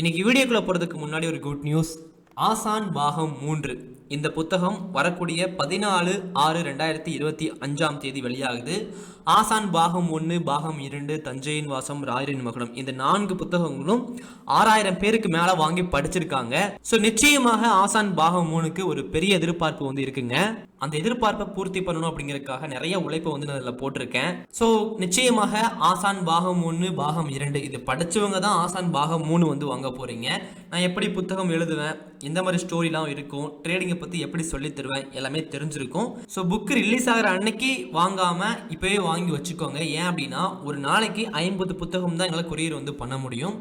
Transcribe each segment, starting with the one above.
இன்னைக்கு வீடியோக்குள்ள போகிறதுக்கு முன்னாடி ஒரு குட் நியூஸ் ஆசான் பாகம் மூன்று. இந்த புத்தகம் வரக்கூடிய பதினாலு ஆறு ரெண்டாயிரத்தி இருபத்தி அஞ்சாம் தேதி வெளியாகுது. ஆசான் பாகம் ஒன்று பாகம் இரண்டு தஞ்சையின் வாசம் ராயரின் மகுடம். இந்த நான்கு புத்தகங்களும் ஆறாயிரம் பேருக்கு மேலே வாங்கி படிச்சிருக்காங்க. ஸோ நிச்சயமாக ஆசான் பாகம் மூணுக்கு ஒரு பெரிய எதிர்பார்ப்பு வந்து இருக்குங்க. அந்த எதிர்பார்ப்பை பூர்த்தி பண்ணணும் அப்படிங்கறதுக்காக நிறைய உழைப்பை வந்து நான் அதில் போட்டிருக்கேன். ஸோ நிச்சயமாக ஆசான் பாகம் ஒன்று பாகம் இரண்டு இது படிச்சவங்க தான் ஆசான் பாகம் மூணு வந்து வாங்க போறீங்க. நான் எப்படி புத்தகம் எழுதுவேன்? எந்த மாதிரி ஸ்டோரிலாம் இருக்கும்? ட்ரேடிங்கை பற்றி எப்படி சொல்லி தருவேன்? எல்லாமே தெரிஞ்சிருக்கும். ஸோ புக்கு ரிலீஸ் ஆகிற அன்னைக்கு வாங்காம இப்போவே வாங்க வாங்கி வச்சுக்கோங்க. ஏன் அப்படின்னா ஒரு நாளைக்கு ஐம்பது புத்தகம் தான் எங்களால் கொரியர் வந்து பண்ண முடியும்.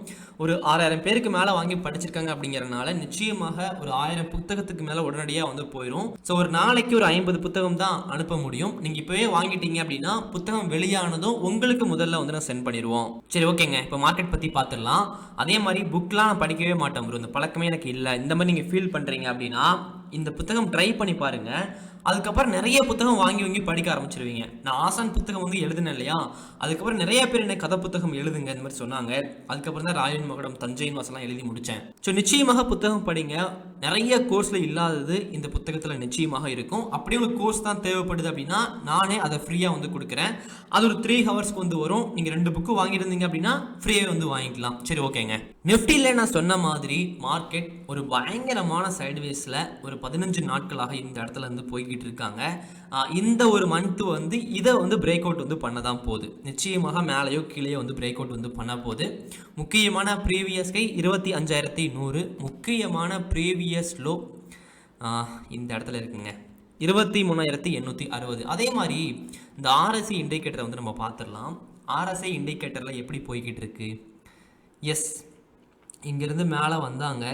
ஒரு ஆறாயிரம் பேருக்கு மேலே வாங்கி படிச்சிருக்காங்க அப்படிங்கிறனால நிச்சயமாக ஒரு ஆயிரம் புத்தகத்துக்கு மேலே உடனடியாக வந்து போயிடும் ஸோ ஒரு நாளைக்கு ஒரு ஐம்பது புத்தகம் தான் அனுப்ப முடியும். நீங்கள் இப்போவே வாங்கிட்டீங்க அப்படின்னா புத்தகம் வெளியானதும் உங்களுக்கு முதல்ல வந்து நான் சென்ட் பண்ணிடுவோம். சரி ஓகேங்க. இப்போ மார்க்கெட் பற்றி பார்த்துடலாம் அதே மாதிரி புக்லாம் நான் படிக்கவே மாட்டேன் bro. இந்த பழக்கமே எனக்கு இல்லை. இந்த மாதிரி நீங்கள் ஃபீல் பண்ணுறீங்க அப்படின்னா இந்த புத்தகம் ட்ரை பண்ணி பாருங்கள் அதுக்கப்புறம் நிறைய புத்தகம் வாங்கி வாங்கி படிக்க ஆரம்பிச்சிருவீங்க. நான் ஆசான் புத்தகம் வந்து எழுதினேன் இல்லையா? அதுக்கப்புறம் நிறைய பேர் என்ன கதை புத்தகம் எழுதுங்க இந்த மாதிரி சொன்னாங்க. அதுக்கப்புறம் தான் ராயன் மகடம் தஞ்சையின் வாசலாம் எழுதி முடித்தேன் ஸோ நிச்சயமாக புத்தகம் படிங்க. நிறைய கோர்ஸில் இல்லாதது இந்த புத்தகத்தில் நிச்சயமாக இருக்கும். அப்படி ஒரு கோர்ஸ் தான் தேவைப்படுது அப்படின்னா நானே அதை ஃப்ரீயாக வந்து கொடுக்குறேன். அது ஒரு த்ரீ ஹவர்ஸ்க்கு வந்து வரும். நீங்கள் ரெண்டு புக்கு வாங்கியிருந்தீங்க அப்படின்னா ஃப்ரீயாக வந்து வாங்கிக்கலாம். சரி ஓகேங்க. நிஃப்டியில் நான் சொன்ன மாதிரி மார்க்கெட் ஒரு பயங்கரமான சைடுவேஸில் ஒரு பதினஞ்சு நாட்களாக இந்த இடத்துல இருந்து போய்கிட்டு இருக்காங்க இந்த ஒரு மந்த்து வந்து இதை வந்து பிரேக் அவுட் வந்து பண்ண தான் போகுது. நிச்சயமாக மேலேயோ கீழேயோ வந்து பிரேக் அவுட் வந்து பண்ண போகுது. முக்கியமான ப்ரீவியஸ் கை இருபத்தி அஞ்சாயிரத்தி நூறு. முக்கியமான ப்ரீவியஸ் லோ இந்த இடத்துல இருக்குங்க. இருபத்தி மூணாயிரத்தி எண்ணூற்றி அறுபது. அதே மாதிரி இந்த ஆர்எஸ்சி இண்டிகேட்டரை வந்து நம்ம பார்த்துடலாம். ஆர்எஸ்ஐ இண்டிகேட்டரில் எப்படி போய்கிட்டு இருக்கு எஸ் இங்கேருந்து மேலே வந்தாங்க.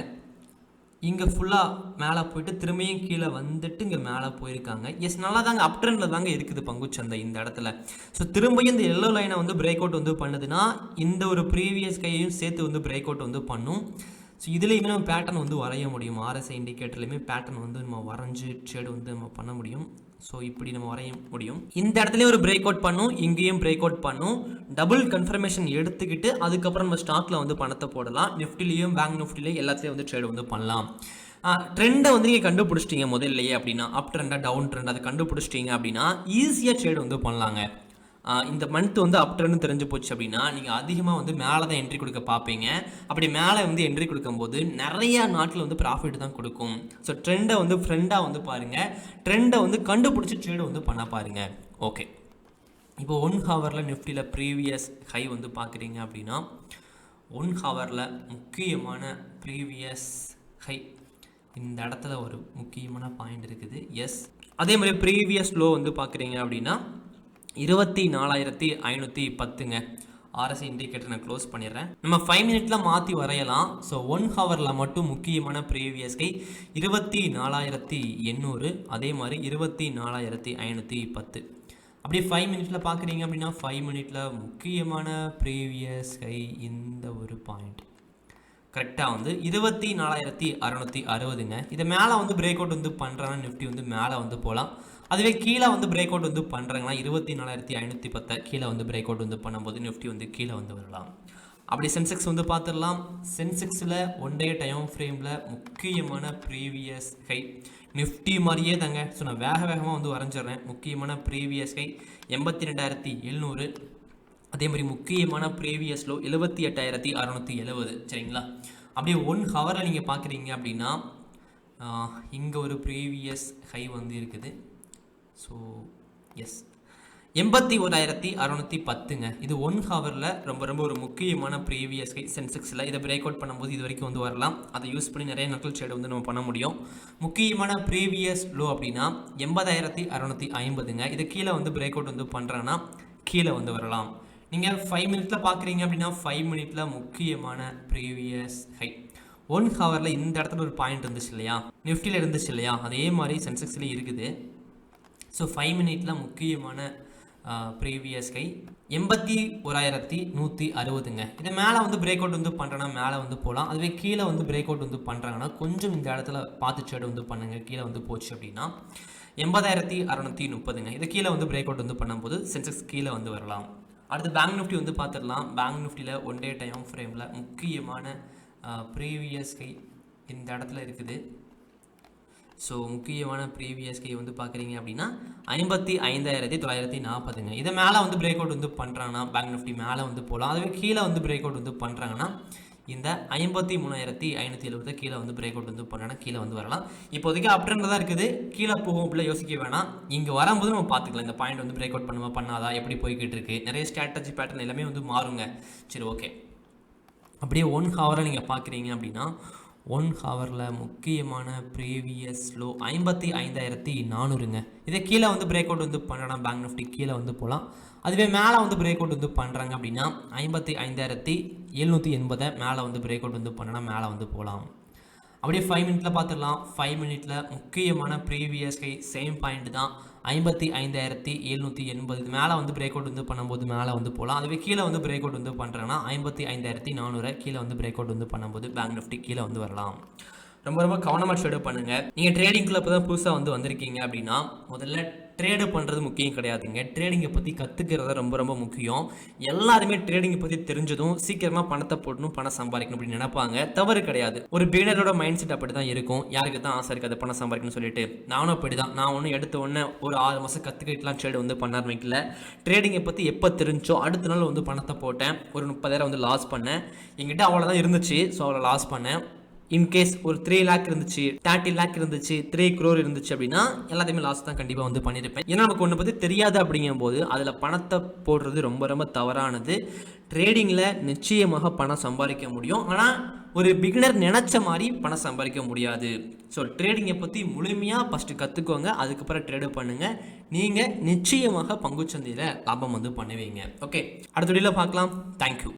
இங்கே ஃபுல்லாக மேலே போயிட்டு திரும்பியும் கீழே வந்துட்டு இங்கே மேலே போயிருக்காங்க. எஸ் நல்லா தாங்க அப் ட்ரெண்டில் தாங்க இருக்குது பங்குச்சந்தை இந்த இடத்துல. ஸோ திரும்பியும் இந்த எல்லோ லைனை வந்து பிரேக் அவுட் வந்து பண்ணுதுன்னா இந்த ஒரு ப்ரீவியஸ் கையையும் சேர்த்து வந்து பிரேக் அவுட் வந்து பண்ணும். ஸோ இதுலேயுமே நம்ம பேட்டர்ன் வந்து வரைய முடியும். ஆர்எஸ்ஐ இண்டிகேட்டர்லேயுமே பேட்டர்ன் வந்து நம்ம வரைஞ்சி ட்ரேடு வந்து நம்ம பண்ண முடியும். ஸோ இப்படி நம்ம வரைய முடியும். இந்த இடத்துலையும் ஒரு பிரேக் அவுட் பண்ணும் இங்கேயும் பிரேக் அவுட் பண்ணும் டபுள் கன்ஃபர்மேஷன் எடுத்துக்கிட்டு அதுக்கப்புறம் நம்ம ஸ்டாக்ல வந்து பணத்தை போடலாம். நிஃப்டிலையும் பேங்க் நிஃப்டிலையும் எல்லாத்துலேயும் வந்து ட்ரேட் வந்து பண்ணலாம். ட்ரெண்டை வந்து நீங்கள் கண்டுபிடிச்சிட்டீங்க முதல்லையே அப்படின்னா அப் ட்ரெண்டாக டவுன் ட்ரெண்ட் அதை கண்டுபிடிச்சிட்டீங்க அப்படின்னா ஈஸியாக ட்ரேட் வந்து பண்ணலாங்க. இந்த மந்த் வந்து அப்டர்னு தெரிஞ்சு போச்சு அப்படின்னா நீங்கள் அதிகமாக வந்து மேலே தான் என்ட்ரி கொடுக்க பார்ப்பீங்க. அப்படி மேலே வந்து என்ட்ரி கொடுக்கும்போது நிறைய நாட்டில் வந்து ப்ராஃபிட் தான் கொடுக்கும். ஸோ ட்ரெண்டை வந்து ஃப்ரெண்டாக வந்து பாருங்கள் ட்ரெண்டை வந்து கண்டுபிடிச்சி ட்ரேடு வந்து பண்ண பாருங்க. ஓகே இப்போ ஒன் ஹவரில் நிஃப்டியில் ப்ரீவியஸ் ஹை வந்து பார்க்குறீங்க அப்படின்னா ஒன் ஹவரில் முக்கியமான ப்ரீவியஸ் ஹை இந்த இடத்துல ஒரு முக்கியமான பாயிண்ட் இருக்குது. எஸ் அதே மாதிரி ப்ரீவியஸ் லோ வந்து பார்க்குறீங்க அப்படின்னா இருபத்தி நாலாயிரத்தி ஐநூற்றி பத்துங்க. ஆர்எஸ் இண்டிகேட்டர் நான் க்ளோஸ் பண்ணிடுறேன். நம்ம ஃபைவ் மினிட்ல மாற்றி வரையலாம். ஸோ ஒன் ஹவரில் மட்டும் முக்கியமான ப்ரீவியஸ் கை இருபத்தி நாலாயிரத்தி எண்ணூறு அதே மாதிரி இருபத்தி நாலாயிரத்தி ஐநூற்றி பத்து. அப்படியே ஃபைவ் மினிட்ல பார்க்குறீங்க அப்படின்னா ஃபைவ் மினிட்ல முக்கியமான ப்ரீவியஸ் கை இந்த ஒரு பாயிண்ட் கரெக்டாக வந்து இருபத்தி நாலாயிரத்தி அறநூற்றி அறுபதுங்க. இதை மேலே வந்து பிரேக் அவுட் வந்து பண்ணுறாங்க நிஃப்டி வந்து மேலே வந்து போகலாம். அதுவே கீழே வந்து பிரேக் அவுட் வந்து பண்ணுறாங்கன்னா இருபத்தி நாலாயிரத்தி ஐநூற்றி பத்தை கீழே வந்து பிரேக் அவுட் வந்து பண்ணும்போது நிஃப்டி வந்து கீழே வந்து வரலாம். அப்படி சென்செக்ஸ் வந்து பார்த்துடலாம். சென்செக்ஸில் ஒன் டே டைம் ஃப்ரேமில் முக்கியமான ப்ரீவியஸ் ஹை நிஃப்டி மாதிரியே தாங்க. ஸோ நான் வேக வேகமாக வந்து வரைஞ்சிடுறேன். முக்கியமான ப்ரீவியஸ் ஹை எண்பத்தி ரெண்டாயிரத்தி எழுநூறு. அதே மாதிரி முக்கியமான ப்ரீவியஸ் லோ எழுபத்தி எட்டாயிரத்தி அறநூற்றி எழுபது. சரிங்களா? அப்படியே ஒன் ஹவரில் நீங்கள் பார்க்குறீங்க அப்படின்னா இங்கே ஒரு ப்ரீவியஸ் ஹை வந்து இருக்குது. ஸோ எஸ் எண்பத்தி ஓராயிரத்தி அறநூற்றி பத்துங்க. இது ஒன் ஹவரில் ரொம்ப ரொம்ப ஒரு முக்கியமான ப்ரீவியஸ் சென்செக்ஸில் இதை பிரேக் அவுட் பண்ணும்போது இது வரைக்கும் வந்து வரலாம். அதை யூஸ் பண்ணி நிறைய நக்கல் ட்ரேட் வந்து நம்ம பண்ண முடியும். முக்கியமான ப்ரீவியஸ் லோ அப்படின்னா எண்பதாயிரத்தி அறநூற்றி ஐம்பதுங்க. இது கீழே வந்து பிரேக் அவுட் வந்து பண்ணுறேன்னா கீழே வந்து வரலாம். நீங்கள் ஃபைவ் மினிட்ஸில் பார்க்குறீங்க அப்படின்னா ஃபைவ் மினிட்ல முக்கியமான ப்ரீவியஸ் ஹை ஒன் ஹவரில் இந்த இடத்துல ஒரு பாயிண்ட் இருந்துச்சு இல்லையா? நிஃப்டியில் இருந்துச்சு இல்லையா? அதே மாதிரி சென்செக்ஸ்லேயும் இருக்குது. ஸோ ஃபைவ் மினிட்ல முக்கியமான ப்ரீவியஸ் கை. எண்பத்தி ஓராயிரத்தி நூற்றி அறுபதுங்க. இதை மேலே வந்து பிரேக் அவுட் வந்து பண்ணுறேன்னா மேலே வந்து போகலாம் அதுவே கீழே வந்து பிரேக் அவுட் வந்து பண்ணுறாங்கன்னா கொஞ்சம் இந்த இடத்துல பார்த்து சேடு வந்து பண்ணுங்க. கீழே வந்து போச்சு அப்படின்னா எண்பதாயிரத்தி அறநூற்றி முப்பதுங்க. இது கீழே வந்து பிரேக் அவுட் வந்து பண்ணும்போது சென்செக்ஸ் கீழே வந்து வரலாம். அடுத்து பேங்க் நிஃப்டி வந்து பார்த்துடலாம். பேங்க் நிஃப்டியில் ஒன் டே டைம் ஃப்ரேமில் முக்கியமான ப்ரீவியஸ் கை இந்த இடத்துல இருக்குது. ஸோ முக்கியமான ப்ரீவியஸ் கை வந்து பார்க்குறீங்க அப்படின்னா ஐம்பத்தி ஐந்தாயிரத்தி தொள்ளாயிரத்தி நாற்பதுங்க. இதை மேலே வந்து பிரேக் அவுட் வந்து பண்ணுறாங்கன்னா பேங்க் நிஃப்டி மேலே வந்து போகலாம் அதுவே கீழே வந்து பிரேக் அவுட் வந்து பண்ணுறாங்கன்னா இந்த ஐம்பத்தி மூணாயிரத்தி ஐநூற்றி எழுபது கீழே வந்து பிரேக் அவுட் வந்து பண்ணாங்கன்னா கீழே வந்து வரலாம். இப்போதைக்கு அப்ட்ரெண்ட் தான் இருக்குது. கீழே போகும் அப்படிலாம் யோசிக்க வேணாம். இங்கே வரும்போது நம்ம பார்த்துக்கலாம். இந்த பாயிண்ட் வந்து பிரேக் அவுட் பண்ணுமா பண்ணாதா எப்படி போய்கிட்டு இருக்கு? நிறைய ஸ்ட்ராட்டஜி பேட்டர்ன் எல்லாமே வந்து மாறுங்க. சரி ஓகே அப்படியே ஒன் ஹவரை நீங்கள் பார்க்குறீங்க அப்படின்னா ஒன் ஹவரில் முக்கியமான ப்ரீவியஸ் லோ ஐம்பத்தி ஐந்தாயிரத்தி நானூறுங்க. இதே கீழே வந்து பிரேக் அவுட் வந்து பண்ணலாம் பேங்க் நிஃப்டி கீழே வந்து போகலாம் அதுவே மேலே வந்து பிரேக் அவுட் வந்து பண்ணுறாங்க அப்படின்னா ஐம்பத்தி ஐந்தாயிரத்தி எழுநூற்றி எண்பதை மேலே வந்து பிரேக் அவுட் வந்து பண்ணனா மேலே வந்து போகலாம் அப்படியே ஃபைவ் மினிட்ல பார்த்துடலாம் ஃபைவ் மினிட்ல முக்கியமான ப்ரீவியஸ் கை சேம் பாயிண்ட் தான். ஐம்பத்தி ஐந்தாயிரத்தி எழுநூற்றி எண்பது. மேலே வந்து பிரேக் அவுட் வந்து பண்ணும்போது மேலே வந்து போகலாம் அதுவே கீழே வந்து பிரேக் அவுட் வந்து பண்ணுறாங்கன்னா ஐம்பத்தி ஐந்தாயிரத்தி நானூறு கீழே வந்து பிரேக் அவுட் வந்து பண்ணும்போது பேங்க் நிஃப்டி கீழே வந்து வரலாம். ரொம்ப ரொம்ப கவனமாக ட்ரேடு பண்ணுங்கள் நீங்கள் ட்ரேடிங்கில் இப்போ தான் புதுசாக வந்து வந்திருக்கீங்க அப்படின்னா முதல்ல ட்ரேடு பண்ணுறது முக்கியம் கிடையாதுங்க. ட்ரேடிங்கை பற்றி கற்றுக்கிறது ரொம்ப ரொம்ப முக்கியம். எல்லாருமே ட்ரேடிங்கை பற்றி தெரிஞ்சதும் சீக்கிரமாக பணத்தை போடணும் பணம் சம்பாதிக்கணும் அப்படின்னு நினைப்பாங்க. தவறு கிடையாது. ஒரு பிகினரோட மைண்ட் செட் அப்படி தான் இருக்கும். யாருக்கு தான் ஆசை இருக்காது பணம் சம்பாதிக்கணும்னு சொல்லிட்டு. நானும் அப்படி தான் நான் ஒன்றும் எடுத்த உடனே ஒரு ஆறு மாதம் கற்றுக்கிட்டுலாம் ட்ரேடு வந்து பண்ண ஆரம்பிக்கல. ட்ரேடிங்கை பற்றி எப்போ தெரிஞ்சோ அடுத்த நாள் வந்து பணத்தை போட்டேன். ஒரு முப்பதாயிரம் வந்து லாஸ் பண்ணேன். என்கிட்ட அவ்வளோதான் இருந்துச்சு. ஸோ அவ்வளோ லாஸ் பண்ணேன். இன்கேஸ் ஒரு த்ரீ லேக் இருந்துச்சு தேர்ட்டி லேக் இருந்துச்சு த்ரீ க்ரோர் இருந்துச்சு அப்படின்னா எல்லாத்தையுமே லாஸ் தான் கண்டிப்பாக வந்து பண்ணியிருப்பேன் ஏன்னா நமக்கு ஒன்று பற்றி தெரியாது அப்படிங்கும்போது அதில் பணத்தை போடுறது ரொம்ப ரொம்ப தவறானது. ட்ரேடிங்கில் நிச்சயமாக பணம் சம்பாதிக்க முடியும். ஆனால் ஒரு பிகினர் நினச்ச மாதிரி பணம் சம்பாதிக்க முடியாது. ஸோ ட்ரேடிங்கை பற்றி முழுமையாக ஃபஸ்ட்டு கற்றுக்கோங்க அதுக்கப்புறம் ட்ரேடு பண்ணுங்கள் நீங்கள் நிச்சயமாக பங்குச்சந்தையில் லாபம் வந்து பண்ணுவீங்க. ஓகே அடுத்த வீடியோவில் பார்க்கலாம். தேங்க்யூ